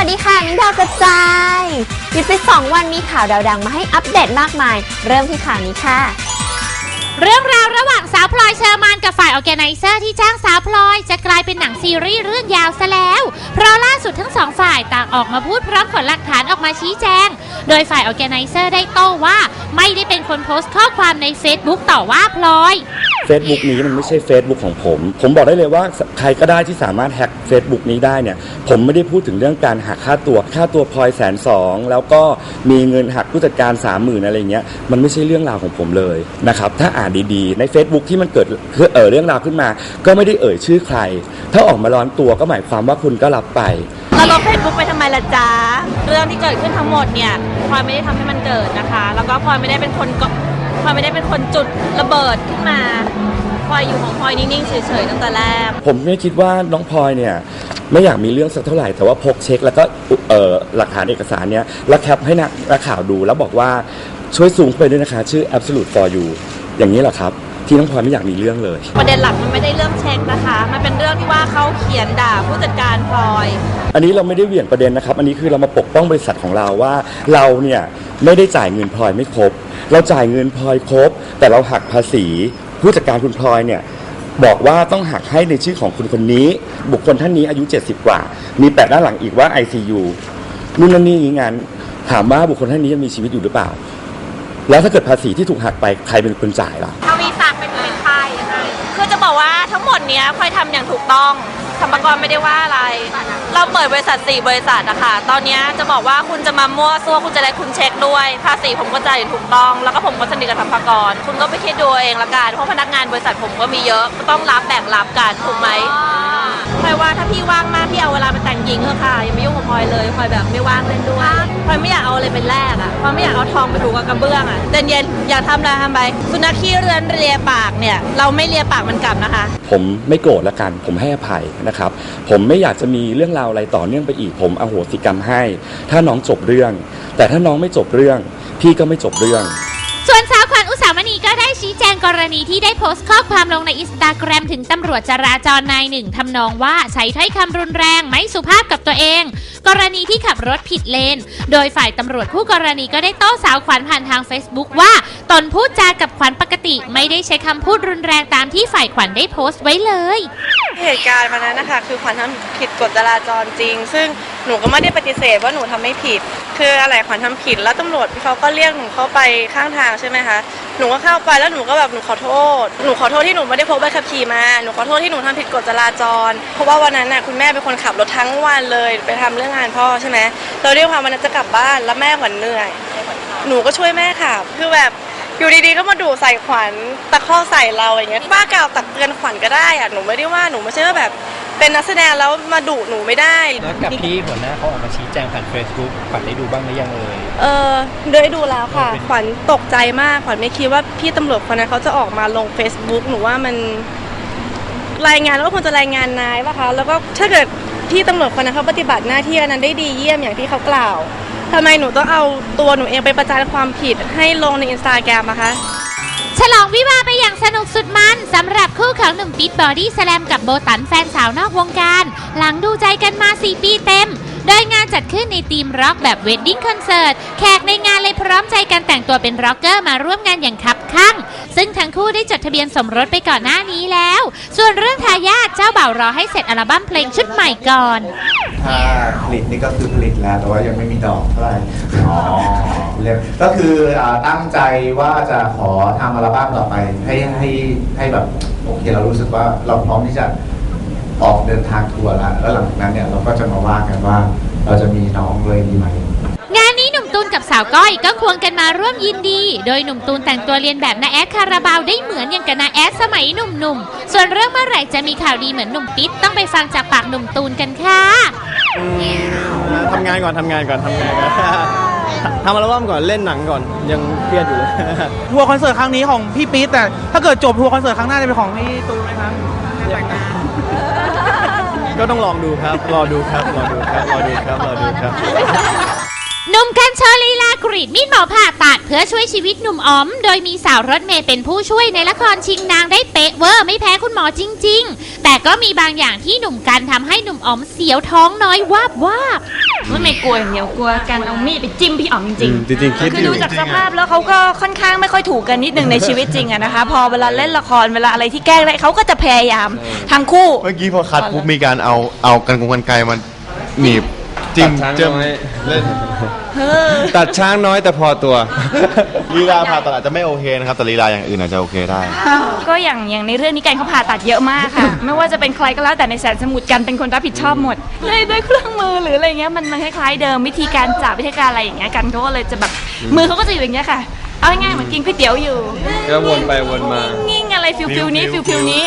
ัสดีค่ะนิดาวกระจายหยุดไป 2 วันมีข่าวดาวดังมาให้อัปเดตมากมาย เริ่มที่ข่าวนี้ค่ะ เรื่องราวระหว่างสาวพลอยเชอร์มานกับฝ่ายออแกไนเซอร์ที่จ้างสาวพลอย จะกลายเป็นหนังซีรีส์เรื่องยาวซะแล้ว เพราะล่าสุดทั้งสองฝ่ายต่างออกมาพูดพร้อมผลหลักฐานออกมาชี้แจง โดยฝ่ายออแกไนเซอร์ได้โต้ว่า ไม่ได้เป็นคนโพสต์ข้อความใน Facebook ต่อว่าพลอย Facebook นี้มันไม่ใช่ Facebook ของผม ผมบอกได้เลยว่าใครก็ได้ที่สามารถแฮ็ก Facebook นี้ได้เนี่ย ผมไม่ได้พูดถึงเรื่องการหักค่าตัว ค่าตัวพลอยแสนสองแล้วก็มีเงินหักผู้จัดการสามหมื่นอะไรเงี้ย มันไม่ใช่เรื่องราวของผมเลยนะครับ ถ้าอ่านดีๆ ใน Facebook ที่มันเกิดเอ่อเรื่องราวขึ้นมา ก็ไม่ได้เอ่ยชื่อใคร ถ้าออกมาร้อนตัวก็หมายความว่าคุณก็รับไปเราลบเฟซบุ๊กไปทำไมล่ะจ๊ะ เรื่องที่เกิดขึ้นทั้งหมดเนี่ยพลอยไม่ได้ทำให้มันเกิดนะคะ แล้วก็พลอยไม่ได้เป็นคนก พลอยไม่ได้เป็นคนจุดระเบิดขึ้นมาพลอยอยู่ของพลอยนิ่งๆเฉยๆตั้งแต่แรก ผมไม่คิดว่าน้องพลอยเนี่ยไม่อยากมีเรื่องสักเท่าไหร่แต่ว่าพกเช็คแล้วก็เอ่อหลักฐานเอกสารเนี่ยแล้วแคปให้นักนักข่าวดูแล้วบอกว่าช่วยซูมเข้าไปด้วยนะคะ ชื่อ absolute for you อย่างนี้แหละครับ ที่น้องพลอยไม่อยากมีเรื่องเลย ประเด็นหลักมันไม่ได้เรื่องเช็คนะคะ มันเป็นเรื่องที่ว่าเขาเขียนด่าผู้จัดการพลอย อันนี้เราไม่ได้เหวี่ยงประเด็นนะครับ อันนี้คือเรามาปกป้องบริษัทของเราว่า เราเนี่ยไม่ได้จ่ายเงินพลอยไม่ครบ เราจ่ายเงินพลอยครบ แต่เราหักภาษี ผู้จัดการคุณพลอยเนี่ยบอกว่าต้องหักให้ในชื่อของคุณคนนี้ บุคคลท่านนี้อายุ 70 กว่า มีแปะด้านหลังอีกว่า ICU นู่นนั่นนี่อย่างงั้นถามว่าบุคคลท่านนี้ยังมีชีวิตอยู่หรือเปล่า แล้วถ้าเกิดภาษีที่ถูกหักไปใครเป็นคนจ่ายล่ะ ทวีศักดิ์เป็นเป็นใครยังไงคือจะบอกว่าทั้งหมดเนี้ยพลอยทำอย่างถูกต้อง สรรมกรไม่ได้ว่าอะไร เราเปิดบริษัทสี่บริษัทอะค่ะ ตอนนี้จะบอกว่าคุณจะมามั่วซั่วคุณจะได้คุณเช็คด้วย ภาษีผมก็จ่ายถูกต้อง แล้วก็ผมก็สนิทกับสรรมกร คุณก็ไปคิดดูเองละกัน เพราะพนักงานบริษัทผมก็มีเยอะ ก็ต้องรับแบ่งรับกันถูกไหม พลอยว่าถ้าพี่ว่างมากพี่เอาเวลาไปแต่งหญิงเถอะค่ะอย่าไปยุ่งกับพลอยเลยพลอยแบบไม่ว่างเล่นด้วยพลอยไม่อยากเอาอะไรเป็นแรกอะพลอยไม่อยากเอาทองไปถูกกับกระเบื้องอะเย็นเย็นๆอยากทำอะไรทำไปสุนัขขี้เรือนเลียปากเนี่ย เราไม่เลียปากมันกลับนะคะ ผมไม่โกรธละกัน ผมให้อภัยนะครับ ผมไม่อยากจะมีเรื่องราวอะไรต่อเนื่องไปอีก ผมอโหสิกรรมให้ ถ้าน้องจบเรื่อง แต่ถ้าน้องไม่จบเรื่อง พี่ก็ไม่จบเรื่อง ชี้แจงกรณีที่ได้โพสต์ข้อความลงในอินสตาแกรมถึงตำรวจจราจรนายหนึ่งทำนองว่าใช้ถ้อยคำรุนแรงไม่สุภาพกับตัวเอง กรณีที่ขับรถผิดเลน โดยฝ่ายตำรวจคู่กรณีก็ได้โต้สาวขวัญผ่านทาง Facebook ว่าตนพูดจากับขวัญปกติ ไม่ได้ใช้คำพูดรุนแรงตามที่ฝ่ายขวัญได้โพสต์ไว้เลย เหตุการณ์วันนั้นนะคะคือขวัญทำผิดกฎจราจรจริง ซึ่ง หนูก็ไม่ได้ปฏิเสธว่าหนูทำไม่ผิด คืออะไรขวัญทำผิด แล้วตำรวจเขาก็เรียกหนูเข้าไปข้างทางใช่ไหมคะ หนูก็เข้าไปแล้วหนูก็แบบหนูขอโทษ หนูขอโทษที่หนูไม่ได้พกใบขับขี่มา หนูขอโทษที่หนูทำผิดกฎจราจร เพราะว่าวันนั้นน่ะคุณแม่เป็นคนขับรถทั้งวันเลยไปทำเรื่องงานพ่อใช่ไหมเราเรียกความวันนั้นจะกลับบ้านแล้วแม่ขวัญเหนื่อย หนูก็ช่วยแม่ขับ คือแบบอยู่ดีๆ ก็มาดูใส่ขวัญตะข้อใส่เราอย่างเงี้ยว่ากล่าวตักเตือนขวัญก็ได้อะหนูไม่ได้ว่าหนูไม่ใช่ว่าแบบ เป็นนักแสดงแล้วมาดุหนูไม่ได้แล้วกับที่หัวหน้าเขาออกมาชี้แจงผ่าน Facebook ขวัญได้ดูบ้างหรือยังเอ่ย เออได้ดูแล้วค่ะ ขวัญตกใจมาก ขวัญไม่คิดว่าพี่ตำรวจคนนั้นเขาจะออกมาลง Facebook หนูว่ามัน รายงานก็ควรจะรายงานนายป่ะคะ แล้วก็ถ้าเกิดพี่ตำรวจคนนั้นเขาปฏิบัติหน้าที่อันนั้นได้ดีเยี่ยมอย่างที่เขากล่าวทำไมหนูต้องเอาตัวหนูเองไปประจานความผิดให้ลงในอินสตาแกรมอะคะ ฉลองวิวาไปอย่างสนุกสุดมันสำหรับคู่ของหนุ่มปิดบอดี้แสลมกับโบตันแฟนสาวนอกวงการ หลังดูใจกันมา 4 ปีเต็ม โดยงานจัดขึ้นในธีมร็อกแบบเวดดิ้งคอนเสิร์ตแขกในงานเลยพร้อมใจกันแต่งตัวเป็นร็อกเกอร์มาร่วมงานอย่างคับข้าง ซึ่งทั้งคู่ได้จดทะเบียนสมรสไปก่อนหน้านี้แล้ว ส่วนเรื่องทายาทเจ้าบ่าวรอให้เสร็จอัลบั้มเพลงชุดใหม่ก่อน ถ้าผลิตนี่ก็คือผลิตแล้ว แต่ว่ายังไม่มีดอกเท่าไหร่อ๋อเรียกก็คืออ่าตั้งใจว่าจะขอทำอัลบั้มต่อไป ให้ให้ให้แบบโอเคเรารู้สึกว่าเราพร้อมที่จะออกเดินทางทัวร์แล้วแล้วหลังจากนั้นเนี่ยเราก็จะมาว่ากันว่า เราจะมีน้องเลยดีไหมาวก้อยก็ควงกันมาร่วมยินดี โดยหนุ่มตูนแต่งตัวเรียนแบบนาแอดคาราบาวได้เหมือนอย่างกับนาแอดสมัยหนุ่มๆ ส่วนเรื่องเมื่อไหร่จะมีข่าวดีเหมือนหนุ่มปิ๊ดต้องไปฟังจากปากหนุ่มตูนกันค่ะ ทำงานก่อนทำงานก่อนทำงานก่อน ทำอัลบั้มก่อนเล่นหนังก่อนยังเครียดอยู่เลย ทัวร์คอนเสิร์ตครั้งนี้ของพี่ปี๊ดแต่ถ้าเกิดจบทัวร์คอนเสิร์ตครั้งหน้าจะเป็นของพี่ตูนไหมครับแต่งงานก็ต้องลองดูครับ รอดูครับ รอดูครับ รอดูครับ รอดูครับ หนุ่มกันโชว์ลีลากรีดมีดหมอผ่าตัดเพื่อช่วยชีวิตหนุ่มอ๋อม โดยมีสาวรถเมย์เป็นผู้ช่วยในละครชิงนางได้เป๊ะเวอร์ไม่แพ้คุณหมอจริง ๆ แต่ก็มีบางอย่างที่หนุ่มกันทำให้หนุ่มอ๋อมเสียวท้องน้อยวาบวาบว่าไม่กลัวอย่างเดียวกลัวการเอามีดไปจิ้มพี่อ๋อมจริงจริงๆคิดคือดูจากสภาพแล้วเขาก็ค่อนข้างไม่ค่อยถูกกันนิดนึงในชีวิตจริงอะนะคะ พอเวลาเล่นละครเวลาอะไรที่แกล้งได้เขาก็จะพยายามทั้งคู่ เมื่อกี้พอคัดปุ๊บมีการเอาเอากันกงกันไกลมันหนีบ จิ้มตัดช้างเจิ้มน้อย เล่นตัดช้างน้อยแต่พอตัว ลีลาผ่าตัดอาจจะไม่โอเคนะครับ แต่ลีลาอย่างอื่นอาจจะโอเคได้ ก็อย่างอย่างในเรื่องนี้กันเขาผ่าตัดเยอะมากค่ะ ไม่ว่าจะเป็นใครก็แล้วแต่ในแสนสมุทรกันเป็นคนรับผิดชอบหมดด้วยด้วยเครื่องมือหรืออะไรเงี้ยมันมันคล้ายๆเดิมวิธีการจับวิธีการอะไรอย่างเงี้ยกันเขาก็เลยจะแบบมือเขาก็จะอยู่อย่างเงี้ยค่ะ เอาง่ายๆเหมือนกินก๋วยเตี๋ยวอยู่ก็วนไปวนมา งิ่งๆอะไรฟิลฟิลนี้ฟิลฟิลนี้